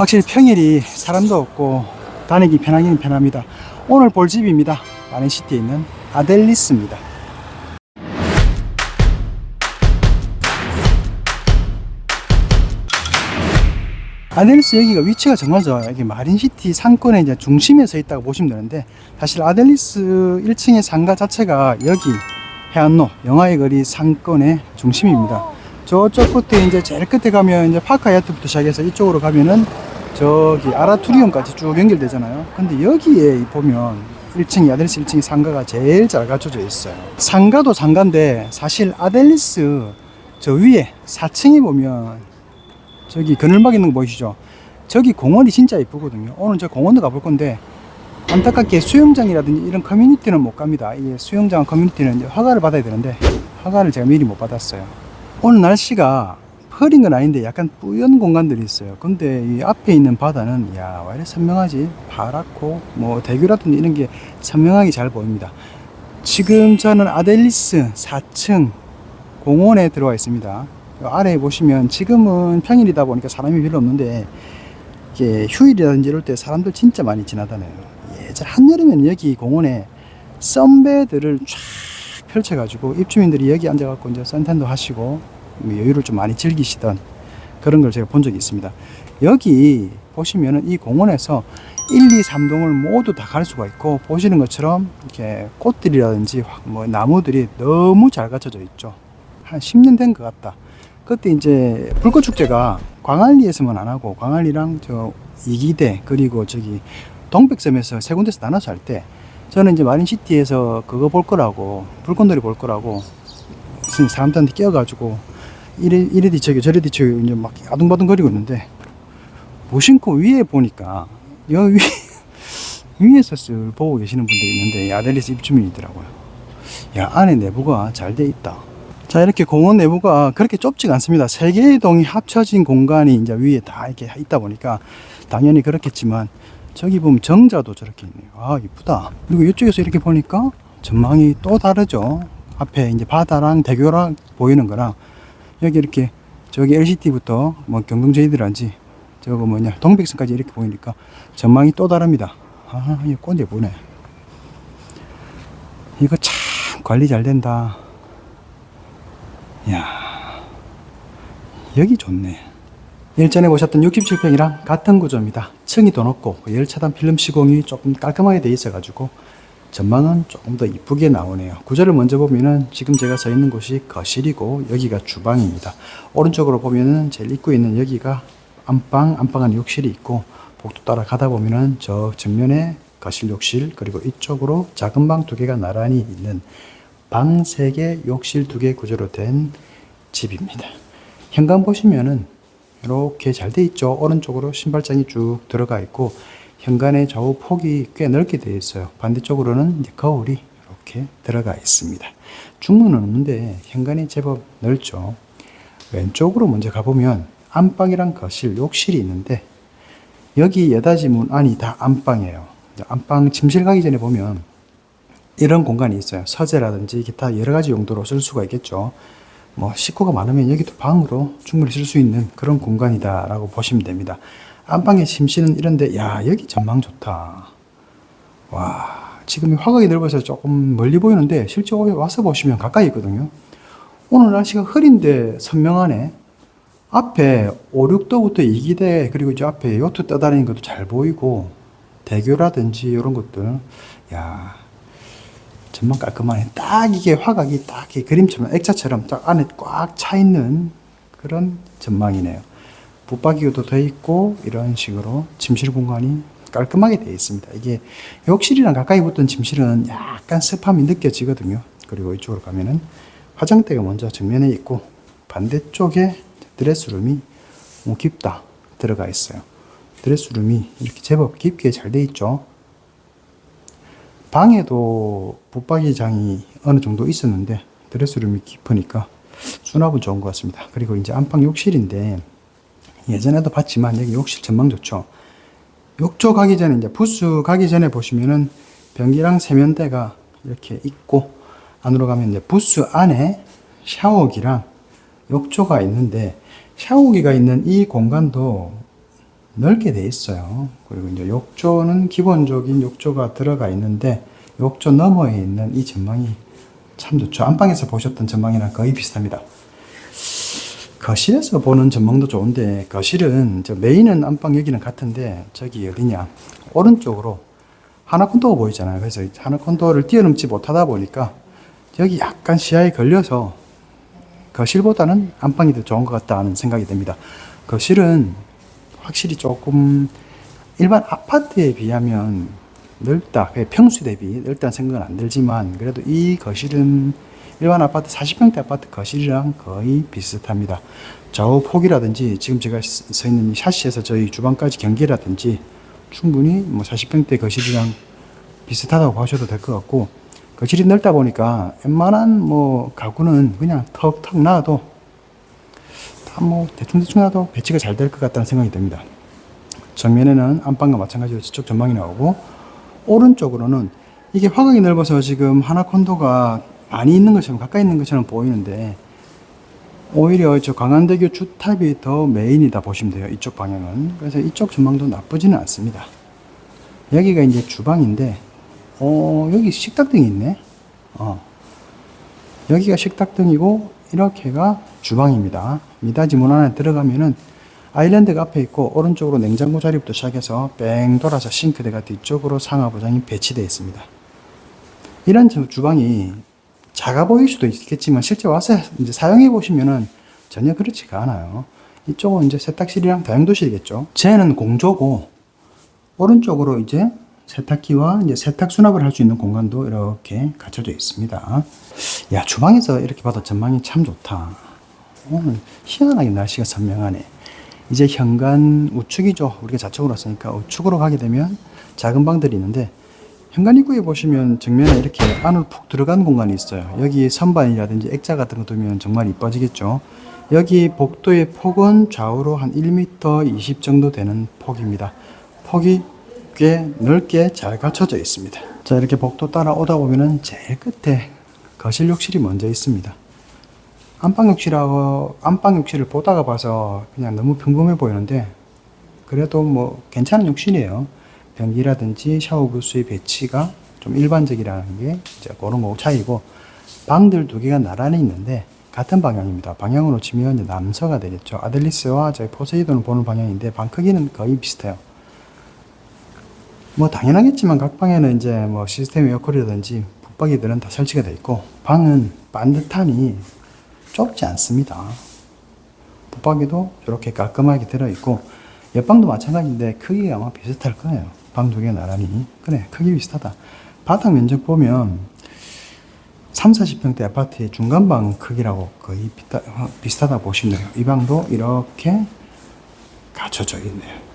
확실히 평일이 사람도 없고 다니기 편하기는 편합니다. 오늘 볼 집입니다. 마린시티에 있는 아델리스입니다. 아델리스 여기가 위치가 정말 좋아요. 여기 마린시티 상권의 이제 중심에 서 있다고 보시면 되는데 사실 아델리스 1층의 상가 자체가 여기 해안로 영화의 거리 상권의 중심입니다. 저쪽 끝에 이제 제일 끝에 가면 이제 파카야트부터 시작해서 이쪽으로 가면은 저기 아라투리움까지 쭉 연결되잖아요. 근데 여기에 보면 1층이 아델리스 1층이 상가가 제일 잘 갖춰져 있어요. 상가도 상가인데 사실 아델리스 저 위에 4층에 보면 저기 그늘막 있는 거 보이시죠? 저기 공원이 진짜 예쁘거든요. 오늘 저 공원도 가볼 건데 안타깝게 수영장이라든지 이런 커뮤니티는 못 갑니다. 이 수영장 커뮤니티는 이제 허가를 받아야 되는데 허가를 제가 미리 못 받았어요. 오늘 날씨가 흐린 건 아닌데 약간 뿌연 공간들이 있어요. 근데 이 앞에 있는 바다는 야, 왜 이렇게 선명하지? 파랗고 뭐 대교라든지 이런 게 선명하게 잘 보입니다. 지금 저는 아델리스 4층 공원에 들어와 있습니다. 요 아래에 보시면 지금은 평일이다 보니까 사람이 별로 없는데 이게 휴일이라든지 이럴 때 사람들 진짜 많이 지나다녀요. 예전 한여름에는 여기 공원에 썬베드를 쫙 펼쳐가지고 입주민들이 여기 앉아갖고 이제 선탠도 하시고 뭐 여유를 좀 많이 즐기시던 그런 걸 제가 본 적이 있습니다. 여기 보시면은 이 공원에서 1, 2, 3동을 모두 다 갈 수가 있고 보시는 것처럼 이렇게 꽃들이라든지 확뭐 나무들이 너무 잘 갖춰져 있죠. 한 10년 된 것 같다. 그때 이제 불꽃 축제가 광안리에서만 안 하고 광안리랑 저 이기대 그리고 저기 동백섬에서 세 군데서 나눠서 할 때 저는 이제 마린시티에서 그거 볼 거라고 불꽃놀이 볼 거라고 무슨 사람들한테 끼어가지고 이래 이래 뒤척이 저래 뒤척이 이제 막 아둥바둥 거리고 있는데 무심코 위에 보니까 여기 위, 위에서 쓱 보고 계시는 분들이 있는데 이 아델리스 입주민이더라고요. 야 안에 내부가 잘 돼 있다. 자 이렇게 공원 내부가 그렇게 좁지가 않습니다. 세 개의 동이 합쳐진 공간이 이제 위에 다 이렇게 있다 보니까 당연히 그렇겠지만 저기 보면 정자도 저렇게 있네요. 아 이쁘다. 그리고 이쪽에서 이렇게 보니까 전망이 또 다르죠. 앞에 이제 바다랑 대교랑 보이는 거랑 여기 이렇게 저기 LCT부터 뭐 경동제이드란지 저거 뭐냐 동백선까지 이렇게 보이니까 전망이 또 다릅니다. 아 이거 꽃 예쁘네. 이거 참 관리 잘 된다. 야 여기 좋네. 일전에 보셨던 67평이랑 같은 구조입니다. 층이 더 높고 열차단 필름 시공이 조금 깔끔하게 돼 있어가지고 전망은 조금 더 이쁘게 나오네요. 구조를 먼저 보면은 지금 제가 서 있는 곳이 거실이고 여기가 주방입니다. 오른쪽으로 보면은 제일 입구 있는 여기가 안방, 안방 안에 욕실이 있고 복도 따라 가다 보면은 저 정면에 거실 욕실 그리고 이쪽으로 작은 방 두 개가 나란히 있는 방 세 개, 욕실 두 개 구조로 된 집입니다. 현관 보시면은 이렇게 잘 돼 있죠. 오른쪽으로 신발장이 쭉 들어가 있고 현관의 좌우 폭이 꽤 넓게 되어 있어요. 반대쪽으로는 거울이 이렇게 들어가 있습니다. 중문은 없는데 현관이 제법 넓죠. 왼쪽으로 먼저 가보면 안방이랑 거실, 욕실이 있는데 여기 여닫이 문 안이 다 안방이에요. 안방 침실 가기 전에 보면 이런 공간이 있어요. 서재라든지 기타 여러 가지 용도로 쓸 수가 있겠죠. 뭐 식구가 많으면 여기도 방으로 충분히 쓸 수 있는 그런 공간이다라고 보시면 됩니다. 안방의 침실은 이런데 야 여기 전망 좋다. 와 지금 화각이 넓어서 조금 멀리 보이는데 실제 와서 보시면 가까이 있거든요. 오늘 날씨가 흐린데 선명하네. 앞에 5, 6도부터 이기대 그리고 저 앞에 요트 떠다니는 것도 잘 보이고 대교라든지 이런 것들 야 전망 깔끔하네. 딱 이게 화각이 딱 그림처럼 액자처럼 딱 안에 꽉 차 있는 그런 전망이네요. 붙박이도 돼 있고 이런 식으로 침실 공간이 깔끔하게 되어 있습니다. 이게 욕실이랑 가까이 붙던 침실은 약간 습함이 느껴지거든요. 그리고 이쪽으로 가면은 화장대가 먼저 정면에 있고 반대쪽에 드레스룸이 뭐 깊다 들어가 있어요. 드레스룸이 이렇게 제법 깊게 잘 돼 있죠. 방에도 붙박이장이 어느 정도 있었는데 드레스룸이 깊으니까 수납은 좋은 것 같습니다. 그리고 이제 안방 욕실인데 예전에도 봤지만 여기 욕실 전망 좋죠. 욕조 가기 전에 이제 부스 가기 전에 보시면은 변기랑 세면대가 이렇게 있고 안으로 가면 이제 부스 안에 샤워기랑 욕조가 있는데 샤워기가 있는 이 공간도 넓게 돼 있어요. 그리고 이제 욕조는 기본적인 욕조가 들어가 있는데 욕조 너머에 있는 이 전망이 참 좋죠. 안방에서 보셨던 전망이랑 거의 비슷합니다. 거실에서 보는 전망도 좋은데 거실은 저 메인은 안방 여기는 같은데 저기 어디냐 오른쪽으로 하나 콘도가 보이잖아요. 그래서 하나 콘도를 뛰어넘지 못하다 보니까 여기 약간 시야에 걸려서 거실보다는 안방이 더 좋은 것 같다 하는 생각이 듭니다. 거실은 확실히 조금 일반 아파트에 비하면 넓다. 평수 대비 넓다는 생각은 안 들지만 그래도 이 거실은 일반 아파트 40평대 아파트 거실이랑 거의 비슷합니다. 좌우 폭이라든지 지금 제가 서 있는 이 샤시에서 저희 주방까지 경계라든지 충분히 뭐 40평대 거실이랑 비슷하다고 보셔도 될 것 같고 거실이 넓다 보니까 웬만한 뭐 가구는 그냥 턱턱 놔도 다 뭐 대충대충 놔도 배치가 잘 될 것 같다는 생각이 듭니다. 정면에는 안방과 마찬가지로 저쪽 전망이 나오고 오른쪽으로는 이게 화각이 넓어서 지금 하나 콘도가 많이 있는 것처럼 가까이 있는 것처럼 보이는데 오히려 저 강한대교 주탑이 더 메인이다 보시면 돼요. 이쪽 방향은. 그래서 이쪽 전망도 나쁘지는 않습니다. 여기가 이제 주방인데 어 여기 식탁등이 있네. 어 여기가 식탁등이고 이렇게가 주방입니다. 미닫이 문 안에 들어가면은 아일랜드가 앞에 있고 오른쪽으로 냉장고 자리부터 시작해서 뺑 돌아서 싱크대가 뒤쪽으로 상하부장이 배치되어 있습니다. 이런 주- 주방이 작아 보일 수도 있겠지만 실제 와서 이제 사용해 보시면은 전혀 그렇지가 않아요. 이쪽은 이제 세탁실이랑 다용도실이겠죠. 쟤는 공조고 오른쪽으로 이제 세탁기와 이제 세탁 수납을 할 수 있는 공간도 이렇게 갖춰져 있습니다. 야 주방에서 이렇게 봐도 전망이 참 좋다. 오늘 희한하게 날씨가 선명하네. 이제 현관 우측이죠. 우리가 좌측으로 왔으니까 우측으로 가게 되면 작은 방들이 있는데 현관 입구에 보시면 정면에 이렇게 안으로 푹 들어간 공간이 있어요. 여기 선반이라든지 액자 같은 거 두면 정말 이뻐지겠죠. 여기 복도의 폭은 좌우로 한 1m 20 정도 되는 폭입니다. 폭이 꽤 넓게 잘 갖춰져 있습니다. 자, 이렇게 복도 따라 오다 보면은 제일 끝에 거실 욕실이 먼저 있습니다. 안방 욕실하고 안방 욕실을 보다가 봐서 그냥 너무 평범해 보이는데 그래도 뭐 괜찮은 욕실이에요. 변기라든지 샤워 부스의 배치가 좀 일반적이라는 게 이제 그런 거 차이고 방들 두 개가 나란히 있는데 같은 방향입니다. 방향으로 치면 남서가 되겠죠. 아델리스와 저희 포세이돈을 보는 방향인데 방 크기는 거의 비슷해요. 뭐 당연하겠지만 각 방에는 이제 뭐 시스템 에어컨이라든지 붙박이들은 다 설치가 되어 있고 방은 반듯하니 좁지 않습니다. 붙박이도 이렇게 깔끔하게 들어 있고 옆방도 마찬가지인데 크기가 아마 비슷할 거예요. 방 두 개 나란히. 그래 크기 비슷하다. 바닥 면적 보면 3, 40평대 아파트의 중간방 크기라고 거의 비슷하, 비슷하다 보시면 돼요. 이 방도 이렇게 갖춰져 있네요.